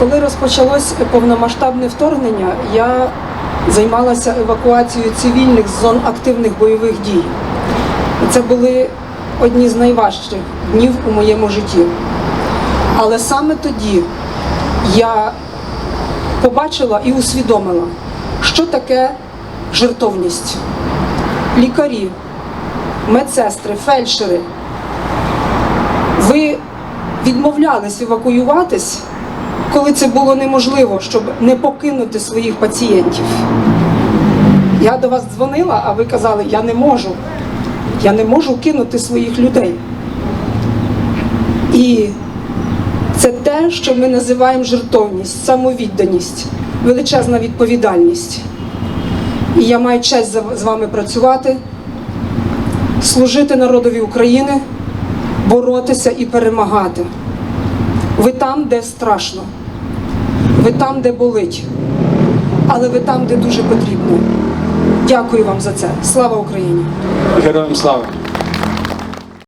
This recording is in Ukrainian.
Коли розпочалось повномасштабне вторгнення, я займалася евакуацією цивільних з зон активних бойових дій. І це були одні з найважчих днів у моєму житті. Але саме тоді я побачила і усвідомила, що таке жертовність. Лікарі, медсестри, фельдшери. Ви відмовлялись евакуюватись, коли це було неможливо, щоб не покинути своїх пацієнтів. Я до вас дзвонила, а ви казали, я не можу. Я не можу кинути своїх людей. І це те, що ми називаємо жертовність, самовідданість, величезна відповідальність. І я маю честь з вами працювати, служити народові України, боротися і перемагати. Ви там, де страшно, ви там, де болить, але ви там, де дуже потрібно. Дякую вам за це. Слава Україні! Героям слава!